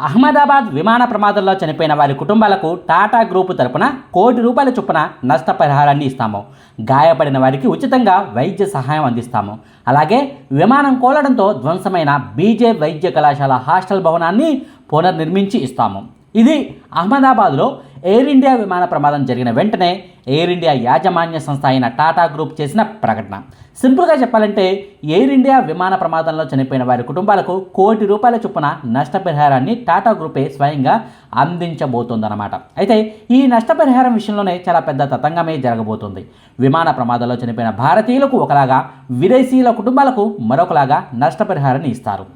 అహ్మదాబాద్ విమాన ప్రమాదంలో చనిపోయిన వారి కుటుంబాలకు టాటా గ్రూపు తరపున కోటి రూపాయల చొప్పున నష్టపరిహారాన్ని ఇస్తాము. గాయపడిన వారికి ఉచితంగా వైద్య సహాయం అందిస్తాము. అలాగే విమానం కోలడంతో ధ్వంసమైన బీజే వైద్య కళాశాల హాస్టల్ భవనాన్ని పునర్నిర్మించి ఇస్తాము. ఇది అహ్మదాబాద్లో ఎయిర్ ఇండియా విమాన ప్రమాదం జరిగిన వెంటనే ఎయిర్ ఇండియా యాజమాన్య సంస్థ అయిన టాటా గ్రూప్ చేసిన ప్రకటన. సింపుల్గా చెప్పాలంటే ఎయిర్ ఇండియా విమాన ప్రమాదంలో చనిపోయిన వారి కుటుంబాలకు కోటి రూపాయల చొప్పున నష్టపరిహారాన్ని టాటా గ్రూపే స్వయంగా అందించబోతోందన్నమాట. అయితే ఈ నష్టపరిహారం విషయంలోనే చాలా పెద్ద తతంగమే జరగబోతుంది. విమాన ప్రమాదంలో చనిపోయిన భారతీయులకు ఒకలాగా విదేశీయుల కుటుంబాలకు మరొకలాగా నష్టపరిహారాన్ని ఇస్తారు.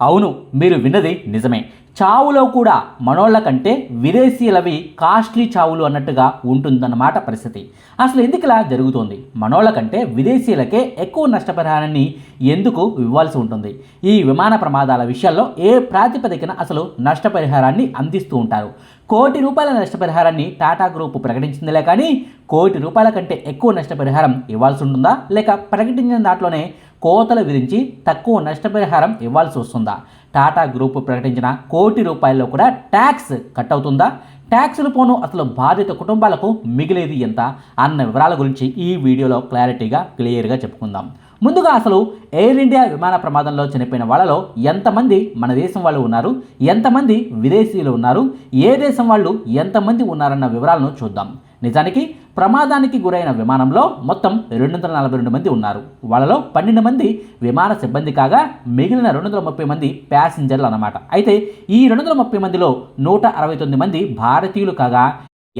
అవును మీరు విన్నది నిజమే. చావులో కూడా మనోళ్ళ కంటే విదేశీయులవి కాస్ట్లీ చావులు అన్నట్టుగా ఉంటుందన్నమాట పరిస్థితి. అసలు ఎందుకు ఇలా జరుగుతోంది? మనోళ్ళ కంటే విదేశీయులకే ఎక్కువ నష్టపరిహారాన్ని ఎందుకు ఇవ్వాల్సి ఉంటుంది? ఈ విమాన ప్రమాదాల విషయాల్లో ఏ ప్రాతిపదికన అసలు నష్టపరిహారాన్ని అందిస్తూ ఉంటారు? కోటి రూపాయల నష్టపరిహారాన్ని టాటా గ్రూప్ ప్రకటించిందిలే కానీ కోటి రూపాయల కంటే ఎక్కువ నష్టపరిహారం ఇవ్వాల్సి ఉంటుందా? లేక ప్రకటించిన దాంట్లోనే కోతలు విధించి తక్కువ నష్టపరిహారం ఇవ్వాల్సి వస్తుందా? టాటా గ్రూప్ ప్రకటించిన కోటి రూపాయల్లో కూడా ట్యాక్స్ కట్ అవుతుందా? ట్యాక్సులు పోను అసలు బాధిత కుటుంబాలకు మిగిలేది ఎంత? అన్న వివరాల గురించి ఈ వీడియోలో క్లారిటీగా క్లియర్గా చెప్పుకుందాం. ముందుగా అసలు ఎయిర్ ఇండియా విమాన ప్రమాదంలో చనిపోయిన వాళ్ళలో ఎంతమంది మన దేశం వాళ్ళు ఉన్నారు? ఎంతమంది విదేశీయులు ఉన్నారు? ఏ దేశం వాళ్ళు ఎంతమంది ఉన్నారన్న వివరాలను చూద్దాం. నిజానికి ప్రమాదానికి గురైన విమానంలో మొత్తం రెండు వందల నలభై రెండు మంది ఉన్నారు. వాళ్ళలో పన్నెండు మంది విమాన సిబ్బంది కాగా మిగిలిన రెండు వందల ముప్పై మంది ప్యాసింజర్లు అన్నమాట. అయితే ఈ రెండు వందల ముప్పై మందిలో నూట అరవై తొమ్మిది మంది భారతీయులు కాగా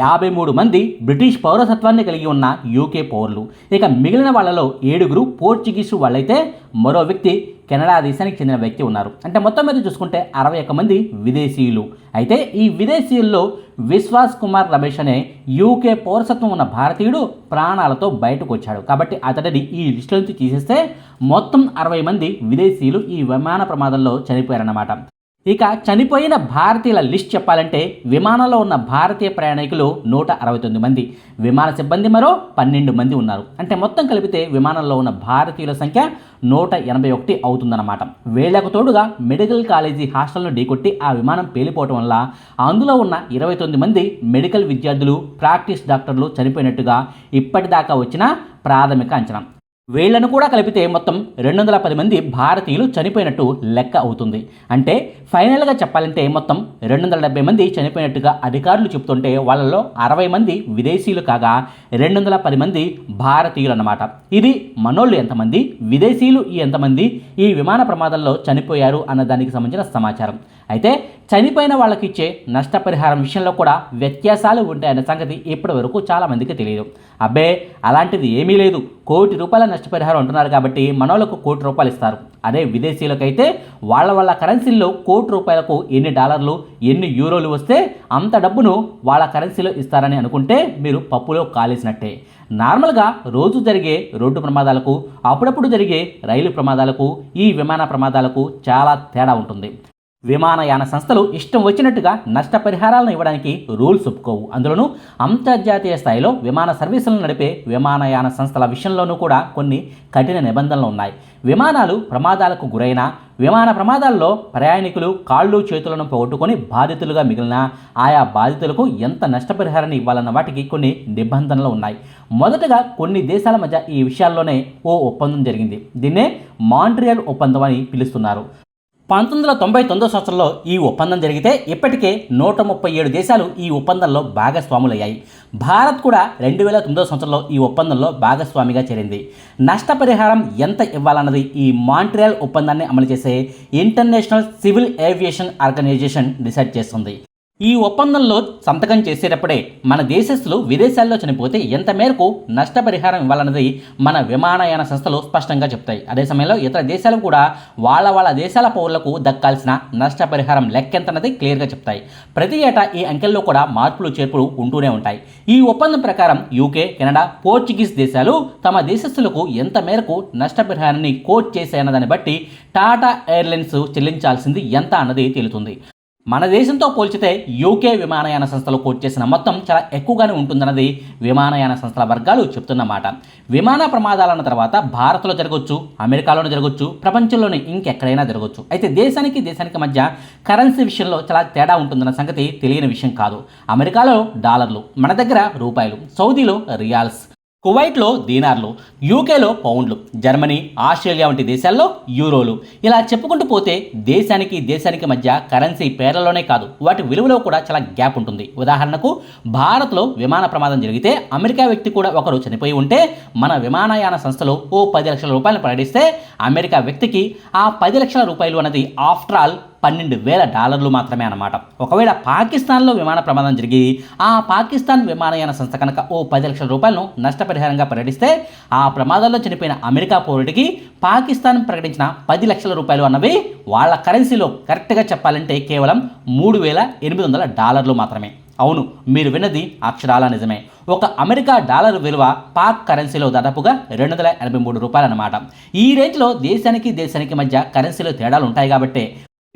యాభై మూడు మంది బ్రిటిష్ పౌరసత్వాన్ని కలిగి ఉన్న యూకే పౌరులు. ఇక మిగిలిన వాళ్ళలో ఏడుగురు పోర్చుగీసు వాళ్ళైతే మరో వ్యక్తి కెనడా దేశానికి చెందిన వ్యక్తి ఉన్నారు. అంటే మొత్తం మీద చూసుకుంటే అరవై ఒక్క మంది విదేశీయులు. అయితే ఈ విదేశీయుల్లో విశ్వాస్ కుమార్ రమేష్ అనే యూకే పౌరసత్వం ఉన్న భారతీయుడు ప్రాణాలతో బయటకు వచ్చాడు. కాబట్టి అతడిని ఈ లిస్టు నుంచి తీసేస్తే మొత్తం అరవై మంది విదేశీయులు ఈ విమాన ప్రమాదంలో చనిపోయారన్నమాట. ఇక చనిపోయిన భారతీయుల లిస్ట్ చెప్పాలంటే విమానంలో ఉన్న భారతీయ ప్రయాణికులు నూట అరవై తొమ్మిది మంది. విమాన సిబ్బంది మరో పన్నెండు మంది ఉన్నారు. అంటే మొత్తం కలిపితే విమానంలో ఉన్న భారతీయుల సంఖ్య నూట ఎనభై ఒకటి అవుతుందన్నమాట. వేళ్ళకు తోడుగా మెడికల్ కాలేజీ హాస్టల్ను ఢీకొట్టి ఆ విమానం పేలిపోవటం వల్ల అందులో ఉన్న ఇరవై తొమ్మిది మంది మెడికల్ విద్యార్థులు ప్రాక్టీస్ డాక్టర్లు చనిపోయినట్టుగా ఇప్పటిదాకా వచ్చిన ప్రాథమిక అంచనా. వీళ్ళను కూడా కలిపితే మొత్తం రెండు వందల పది మంది భారతీయులు చనిపోయినట్టు లెక్క అవుతుంది. అంటే ఫైనల్గా చెప్పాలంటే మొత్తం రెండు వందల డెబ్బై మంది చనిపోయినట్టుగా అధికారులు చెప్తుంటే వాళ్ళలో అరవై మంది విదేశీయులు కాగా రెండు వందల పది మంది భారతీయులు అన్నమాట ఇది మనోళ్ళు ఎంతమంది విదేశీయులు ఎంతమంది ఈ విమాన ప్రమాదంలో చనిపోయారు అన్న దానికి సంబంధించిన సమాచారం. అయితే చనిపోయిన వాళ్ళకి ఇచ్చే నష్టపరిహారం విషయంలో కూడా వ్యత్యాసాలు ఉంటాయన్న సంగతి ఇప్పటి వరకు చాలామందికి తెలియదు అబ్బే అలాంటిది ఏమీ లేదు. కోటి రూపాయల నష్టపరిహారం అంటున్నారు కాబట్టి మనోళ్ళకు కోటి రూపాయలు ఇస్తారు. అదే విదేశీయులకైతే వాళ్ళ వాళ్ళ కరెన్సీల్లో కోటి రూపాయలకు ఎన్ని డాలర్లు ఎన్ని యూరోలు వస్తే అంత డబ్బును వాళ్ళ కరెన్సీలో ఇస్తారని అనుకుంటే మీరు పప్పులో కాలేసినట్టే. నార్మల్గా రోజు జరిగే రోడ్డు ప్రమాదాలకు అప్పుడప్పుడు జరిగే రైలు ప్రమాదాలకు ఈ విమాన ప్రమాదాలకు చాలా తేడా ఉంటుంది. విమానయాన సంస్థలు ఇష్టం వచ్చినట్టుగా నష్టపరిహారాలను ఇవ్వడానికి రూల్స్ ఒప్పుకోవు. అందులోనూ అంతర్జాతీయ స్థాయిలో విమాన సర్వీసులను నడిపే విమానయాన సంస్థల విషయంలోనూ కూడా కొన్ని కఠిన నిబంధనలు ఉన్నాయి. విమానాలు ప్రమాదాలకు గురైన విమాన ప్రమాదాల్లో ప్రయాణికులు కాళ్ళు చేతులను పోగొట్టుకొని బాధితులుగా మిగిలిన ఆయా బాధితులకు ఎంత నష్టపరిహారాన్ని ఇవ్వాలన్న వాటికి కొన్ని నిబంధనలు ఉన్నాయి. మొదటగా కొన్ని దేశాల మధ్య ఈ విషయాల్లోనే ఓ ఒప్పందం జరిగింది. దీన్నే మాంట్రియల్ ఒప్పందం అని పిలుస్తున్నారు. పంతొమ్మిది వందల తొంభై తొమ్మిదో సంవత్సరంలో ఈ ఒప్పందం జరిగితే ఇప్పటికే నూట ముప్పై ఏడు దేశాలు ఈ ఒప్పందంలో భాగస్వాములయ్యాయి. భారత్ కూడా రెండు వేల తొమ్మిదో సంవత్సరంలో ఈ ఒప్పందంలో భాగస్వామిగా చేరింది. నష్టపరిహారం ఎంత ఇవ్వాలన్నది ఈ మాంట్రియల్ ఒప్పందాన్ని అమలు చేసే international civil aviation organization decide చేస్తుంది. ఈ ఒప్పందంలో సంతకం చేసేటప్పుడే మన దేశస్తులు విదేశాల్లో చనిపోతే ఎంత మేరకు నష్టపరిహారం ఇవ్వాలన్నది మన విమానయాన సంస్థలు స్పష్టంగా చెప్తాయి. అదే సమయంలో ఇతర దేశాలు కూడా వాళ్ళ వాళ్ళ దేశాల పౌరులకు దక్కాల్సిన నష్టపరిహారం లెక్కెంతన్నది క్లియర్గా చెప్తాయి. ప్రతి ఏటా ఈ అంకెల్లో కూడా మార్పులు చేర్పులు ఉంటూనే ఉంటాయి. ఈ ఒప్పందం ప్రకారం యూకే కెనడా పోర్చుగీస్ దేశాలు తమ దేశస్తులకు ఎంత మేరకు నష్టపరిహారాన్ని కోట్ చేశాయన్న దాన్ని బట్టి టాటా ఎయిర్లైన్స్ చెల్లించాల్సింది ఎంత అన్నది తేలుతుంది. మన దేశంతో పోల్చితే యూకే విమానయాన సంస్థలు కోట్ చేసిన మొత్తం చాలా ఎక్కువగానే ఉంటుందన్నది విమానయాన సంస్థల వర్గాలు చెప్తున్నమాట విమాన ప్రమాదాలన్న తర్వాత భారత్లో జరగవచ్చు అమెరికాలోనే జరగవచ్చు ప్రపంచంలోనే ఇంకెక్కడైనా జరగవచ్చు అయితే దేశానికి దేశానికి మధ్య కరెన్సీ విషయంలో చాలా తేడా ఉంటుందన్న సంగతి తెలియని విషయం కాదు. అమెరికాలో డాలర్లు మన దగ్గర రూపాయలు సౌదీలో రియాల్స్. కువైట్లో దీనార్లు యూకేలో పౌండ్లు జర్మనీ ఆస్ట్రేలియా వంటి దేశాల్లో యూరోలు. ఇలా చెప్పుకుంటూ పోతే దేశానికి దేశానికి మధ్య కరెన్సీ పేర్లలోనే కాదు వాటి విలువలో కూడా చాలా గ్యాప్ ఉంటుంది. ఉదాహరణకు భారత్లో విమాన ప్రమాదం జరిగితే అమెరికా వ్యక్తి కూడా ఒకరు చనిపోయి ఉంటే మన విమానయాన సంస్థలు ఓ పది లక్షల రూపాయలు ప్రకటిస్తే అమెరికా వ్యక్తికి ఆ పది లక్షల రూపాయలు అన్నది ఆఫ్టర్ ఆల్ పన్నెండు వేల డాలర్లు మాత్రమే అన్నమాట. ఒకవేళ పాకిస్తాన్లో విమాన ప్రమాదం జరిగి ఆ పాకిస్తాన్ విమానయాన సంస్థ కనుక ఓ పది లక్షల రూపాయలను నష్టపరిహారంగా ప్రకటిస్తే ఆ ప్రమాదంలో చనిపోయిన అమెరికా పౌరుడికి పాకిస్తాన్ ప్రకటించిన పది లక్షల రూపాయలు అన్నవి వాళ్ళ కరెన్సీలో కరెక్ట్గా చెప్పాలంటే కేవలం మూడు వేల ఎనిమిది వందల డాలర్లు మాత్రమే. అవును మీరు విన్నది అక్షరాల నిజమే. ఒక అమెరికా డాలర్ విలువ పాక్ కరెన్సీలో దాదాపుగా రెండు వందల ఎనభై మూడు రూపాయలు అన్నమాట ఈ రేంజ్లో దేశానికి దేశానికి మధ్య కరెన్సీలో తేడాలు ఉంటాయి కాబట్టి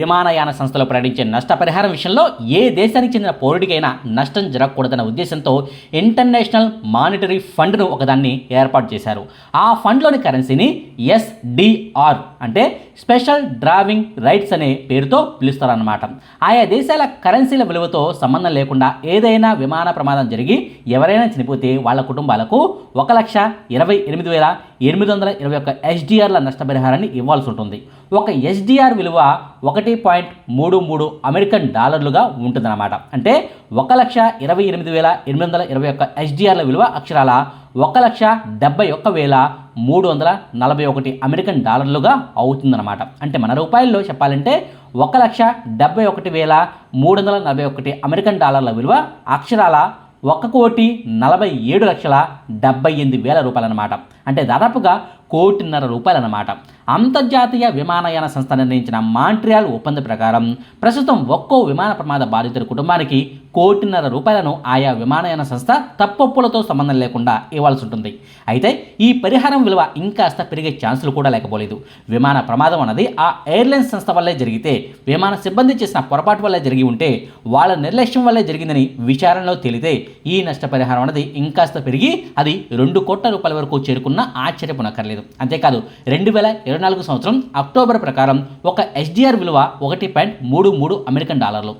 విమానయాన సంస్థలు ప్రకటించే నష్టపరిహారం విషయంలో ఏ దేశానికి చెందిన పౌరుడికైనా నష్టం జరగకూడదన్న ఉద్దేశంతో ఇంటర్నేషనల్ మానిటరీ ఫండ్ను ఒకదాన్ని ఏర్పాటు చేశారు. ఆ ఫండ్లోని కరెన్సీని ఎస్డిఆర్ అంటే స్పెషల్ డ్రావింగ్ రైట్స్ అనే పేరుతో పిలుస్తారన్నమాట. ఆయా దేశాల కరెన్సీల విలువతో సంబంధం లేకుండా ఏదైనా విమాన ప్రమాదం జరిగి ఎవరైనా చనిపోతే వాళ్ళ కుటుంబాలకు ఒక లక్ష ఇరవై ఎనిమిది వేల ఎనిమిది వందల ఇరవై ఒక్క ఎస్డిఆర్ల నష్టపరిహారాన్ని ఇవ్వాల్సి ఉంటుంది. ఒక ఎస్డిఆర్ విలువ ఒకటి పాయింట్ మూడు మూడు అమెరికన్ డాలర్లుగా ఉంటుందన్నమాట. అంటే ఒక లక్ష ఇరవై ఎనిమిది వేల ఎనిమిది వందల ఇరవై ఒక్క ఎస్డిఆర్ల విలువ అక్షరాల ఒక లక్ష డెబ్బై ఒక్క వేల మూడు వందల నలభై ఒకటి అమెరికన్ డాలర్లుగా అవుతుందన్నమాట. అంటే మన రూపాయల్లో చెప్పాలంటే ఒక లక్ష డెబ్బై ఒకటి వేల మూడు వందల నలభై ఒకటి అమెరికన్ డాలర్ల విలువ అక్షరాల ఒక కోటి నలభై ఏడు లక్షల డెబ్బై ఎనిమిది వేల రూపాయలన్నమాట. అంటే దాదాపుగా కోటిన్నర రూపాయలన్నమాట. అంతర్జాతీయ విమానయాన సంస్థ నిర్ణయించిన మాంట్రియాల్ ఒప్పందం ప్రకారం ప్రస్తుతం ఒక్కో విమాన ప్రమాద బాధితుడి కుటుంబానికి కోటిన్నర రూపాయలను ఆయా విమానయాన సంస్థ తప్పప్పులతో సంబంధం లేకుండా ఇవ్వాల్సి ఉంటుంది. అయితే ఈ పరిహారం విలువ ఇంకాస్త పెరిగే ఛాన్సులు కూడా లేకపోలేదు. విమాన ప్రమాదం అన్నది ఆ ఎయిర్లైన్స్ సంస్థ వల్లే జరిగితే విమాన సిబ్బంది చేసిన పొరపాటు వల్లే జరిగి ఉంటే వాళ్ళ నిర్లక్ష్యం వల్లే జరిగిందని విచారణలో తేలితే ఈ నష్టపరిహారం అన్నది ఇంకాస్త పెరిగి అది రెండు కోట్ల రూపాయల వరకు చేరుకున్న ఆశ్చర్యపోనక్కర్లేదు అంతేకాదు రెండు వేల ఇరవై నాలుగు సంవత్సరం అక్టోబర్ ప్రకారం ఒక ఎస్డిఆర్ విలువ ఒకటి పాయింట్ మూడు మూడు అమెరికన్ డాలర్లు.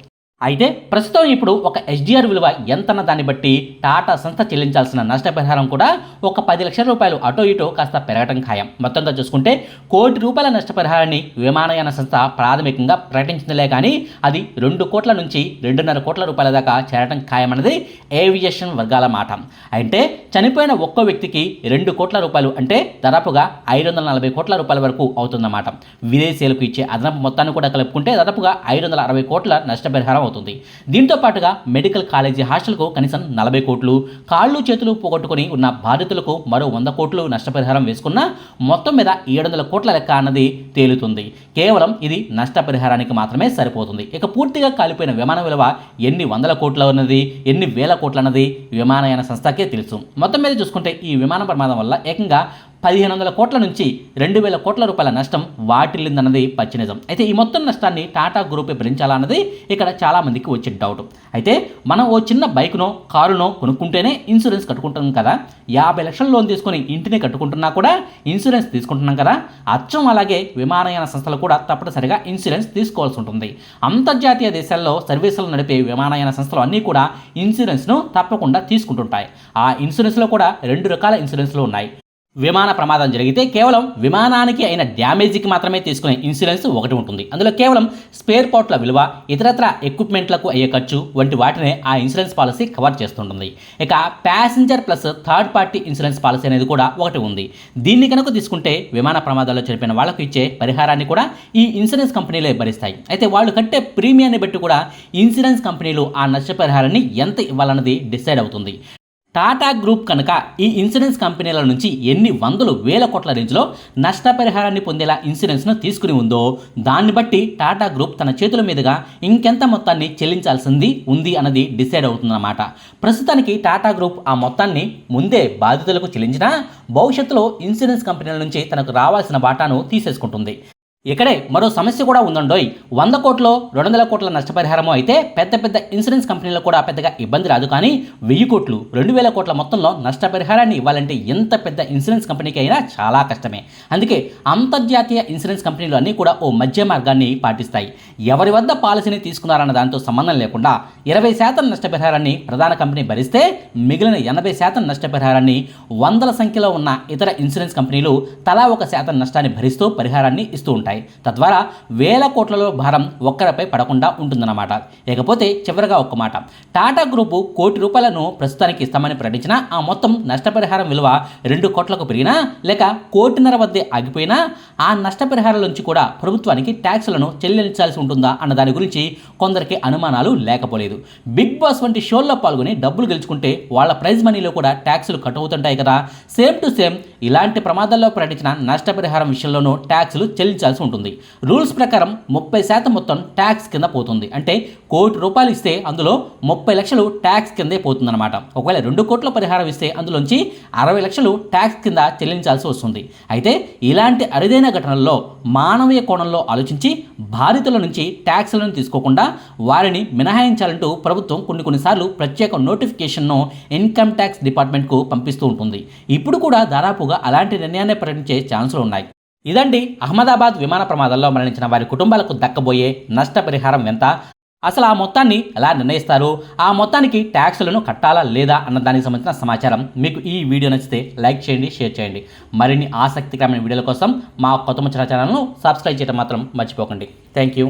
అయితే ప్రస్తుతం ఇప్పుడు ఒక ఎస్డిఆర్ విలువ ఎంతన్న దాన్ని బట్టి టాటా సంస్థ చెల్లించాల్సిన నష్టపరిహారం కూడా ఒక పది లక్షల రూపాయలు అటో ఇటో కాస్త పెరగటం ఖాయం. మొత్తంగా చూసుకుంటే కోటి రూపాయల నష్టపరిహారాన్ని విమానయాన సంస్థ ప్రాథమికంగా ప్రకటించిందిలే కానీ అది రెండు కోట్ల నుంచి రెండున్నర కోట్ల రూపాయల దాకా చేరటం ఖాయమన్నది ఏవియేషన్ వర్గాల మాట. అంటే చనిపోయిన ఒక్కో వ్యక్తికి రెండు కోట్ల రూపాయలు అంటే దాదాపుగా ఐదు వందల నలభై కోట్ల రూపాయల వరకు అవుతుందన్నమాట. విదేశీయులకు ఇచ్చే అదనపు మొత్తాన్ని కూడా కలుపుకుంటే దాదాపుగా ఐదు వందల అరవై కోట్ల నష్టపరిహారం అవుతుంది. దీంతో పాటుగా మెడికల్ కాలేజీ హాస్టల్కు కనీసం నలభై కోట్లు కాళ్ళు చేతులు పోగొట్టుకుని ఉన్న బాధితులకు మరో వంద కోట్లు నష్టపరిహారం వేసుకున్న మొత్తం మీద ఏడు వందల కోట్ల లెక్క అన్నది తేలుతుంది. కేవలం ఇది నష్టపరిహారానికి మాత్రమే సరిపోతుంది. ఇక పూర్తిగా కాలిపోయిన విమాన విలువ ఎన్ని వందల కోట్ల ఉన్నది ఎన్ని వేల కోట్ల అన్నది విమానయాన సంస్థకే తెలుసు. మొత్తం మీద చూసుకుంటే ఈ విమాన ప్రమాదం వల్ల ఏకంగా పదిహేను వందల కోట్ల నుంచి రెండు వేల కోట్ల రూపాయల నష్టం వాటిల్లిందన్నది పచ్చి నిజం అయితే ఈ మొత్తం నష్టాన్ని టాటా గ్రూపే భరించాలన్నది ఇక్కడ చాలామందికి వచ్చే డౌట్. అయితే మనం ఓ చిన్న బైక్నో కారునో కొనుక్కుంటేనే ఇన్సూరెన్స్ కట్టుకుంటాం కదా. యాభై లక్షల లోన్ తీసుకొని ఇంటిని కట్టుకుంటున్నా కూడా ఇన్సూరెన్స్ తీసుకుంటున్నాం కదా. అచ్చం అలాగే విమానయాన సంస్థలు కూడా తప్పనిసరిగా ఇన్సూరెన్స్ తీసుకోవాల్సి ఉంటుంది. అంతర్జాతీయ దేశాల్లో సర్వీసులు నడిపే విమానయాన సంస్థలు అన్నీ కూడా ఇన్సూరెన్స్ను తప్పకుండా తీసుకుంటుంటాయి. ఆ ఇన్సూరెన్స్లో కూడా రెండు రకాల ఇన్సూరెన్స్లు ఉన్నాయి. విమాన ప్రమాదం జరిగితే కేవలం విమానానికి అయిన డ్యామేజీకి మాత్రమే తీసుకునే ఇన్సూరెన్స్ ఒకటి ఉంటుంది. అందులో కేవలం స్పేర్ పార్ట్ల విలువ ఇతరత్ర ఎక్విప్మెంట్లకు అయ్యే ఖర్చు వంటి వాటినే ఆ ఇన్సూరెన్స్ పాలసీ కవర్ చేస్తుంటుంది. ఇక passenger plus third party insurance policy అనేది కూడా ఒకటి ఉంది. దీన్ని కనుక తీసుకుంటే విమాన ప్రమాదాల్లో చనిపోయిన వాళ్ళకు ఇచ్చే పరిహారాన్ని కూడా ఈ ఇన్సూరెన్స్ కంపెనీలే భరిస్తాయి. అయితే వాళ్ళు కట్టే ప్రీమియాన్ని బట్టి కూడా ఇన్సూరెన్స్ కంపెనీలు ఆ నష్టపరిహారాన్ని ఎంత ఇవ్వాలన్నది డిసైడ్ అవుతుంది. టాటా గ్రూప్ కనుక ఈ ఇన్సూరెన్స్ కంపెనీల నుంచి ఎన్ని వందలు వేల కోట్ల రేంజ్లో నష్టపరిహారాన్ని పొందేలా ఇన్సూరెన్స్ను తీసుకుని ఉందో దాన్ని బట్టి టాటా గ్రూప్ తన చేతుల మీదుగా ఇంకెంత మొత్తాన్ని చెల్లించాల్సింది ఉంది అన్నది డిసైడ్ అవుతుందన్నమాట. ప్రస్తుతానికి టాటా గ్రూప్ ఆ మొత్తాన్ని ముందే బాధితులకు చెల్లించినా భవిష్యత్తులో ఇన్సూరెన్స్ కంపెనీల నుంచి తనకు రావాల్సిన వాటాను తీసేసుకుంటుంది. ఇక్కడే మరో సమస్య కూడా ఉందండోయ్. వంద కోట్లో రెండు వందల కోట్ల నష్టపరిహారము అయితే పెద్ద పెద్ద ఇన్సూరెన్స్ కంపెనీలకు కూడా పెద్దగా ఇబ్బంది రాదు కానీ వెయ్యి కోట్లు రెండు వేల కోట్ల మొత్తంలో నష్టపరిహారాన్ని ఇవ్వాలంటే ఎంత పెద్ద ఇన్సూరెన్స్ కంపెనీకి అయినా చాలా కష్టమే. అందుకే అంతర్జాతీయ ఇన్సూరెన్స్ కంపెనీలు అన్నీ కూడా ఓ మధ్య మార్గాన్ని పాటిస్తాయి. ఎవరి వద్ద పాలసీని తీసుకున్నారన్న దాంతో సంబంధం లేకుండా ఇరవై శాతం నష్టపరిహారాన్ని ప్రధాన కంపెనీ భరిస్తే మిగిలిన ఎనభై శాతం నష్టపరిహారాన్ని వందల సంఖ్యలో ఉన్న ఇతర ఇన్సూరెన్స్ కంపెనీలు తలా ఒక శాతం నష్టాన్ని భరిస్తూ పరిహారాన్ని ఇస్తూ ఉంటాయి. తద్వారా వేల కోట్లలో భారం ఒక్కరిపై పడకుండా ఉంటుందన్నమాట. ఇకపోతే చివరిగా ఒక్క మాట. టాటా గ్రూపు కోటి రూపాయలను ప్రస్తుతానికి ఇస్తామని ప్రకటించినా ఆ మొత్తం నష్టపరిహారం విలువ రెండు కోట్లకు పెరిగినా లేక కోటిన్నర వద్దే ఆగిపోయినా ఆ నష్టపరిహారం నుంచి కూడా ప్రభుత్వానికి ట్యాక్సులను చెల్లించాల్సి ఉంటుందా అన్న దాని గురించి కొందరికి అనుమానాలు లేకపోలేదు. బిగ్ బాస్ వంటి షోల్లో పాల్గొని డబ్బులు గెలుచుకుంటే వాళ్ళ ప్రైజ్ మనీలో కూడా ట్యాక్సులు కట్ అవుతుంటాయి కదా. సేమ్ టు సేమ్ ఇలాంటి ప్రమాదాల్లో ప్రకటించిన నష్టపరిహారం విషయంలోనూ ట్యాక్సులు చెల్లించాల్సి ఉంటుంది. రూల్స్ ప్రకారం ముప్పై శాతం మొత్తం ట్యాక్స్ కింద పోతుంది. అంటే కోటి రూపాయలు ఇస్తే అందులో ముప్పై లక్షలు ట్యాక్స్ కిందే పోతుందన్నమాట. ఒకవేళ రెండు కోట్ల పరిహారం ఇస్తే అందులోంచి అరవై లక్షలు ట్యాక్స్ కింద చెల్లించాల్సి వస్తుంది. అయితే ఇలాంటి అరుదైన ఘటనల్లో మానవీయ కోణంలో ఆలోచించి బాధితుల నుంచి ట్యాక్స్లను తీసుకోకుండా వారిని మినహాయించాలంటూ ప్రభుత్వం కొన్ని కొన్నిసార్లు ప్రత్యేక నోటిఫికేషన్ను ఇన్కమ్ ట్యాక్స్ డిపార్ట్మెంట్కు పంపిస్తూ ఉంటుంది. ఇప్పుడు కూడా దాదాపుగా అలాంటి నిర్ణయాన్ని ప్రకటించే ఛాన్సులు ఉన్నాయి. ఇదండి అహ్మదాబాద్ విమాన ప్రమాదంలో మరణించిన వారి కుటుంబాలకు దక్కబోయే నష్టపరిహారం ఎంత? అసలు ఆ మొత్తాన్ని ఎలా నిర్ణయిస్తారు? ఆ మొత్తానికి ట్యాక్సులను కట్టాలా లేదా అన్న దానికి సంబంధించిన సమాచారం మీకు ఈ వీడియో నచ్చితే లైక్ చేయండి షేర్ చేయండి. మరిన్ని ఆసక్తికరమైన వీడియోల కోసం మా కొత్త ముచ్చిన ఛానల్ను సబ్స్క్రైబ్ చేయడం మాత్రం మర్చిపోకండి. Thank you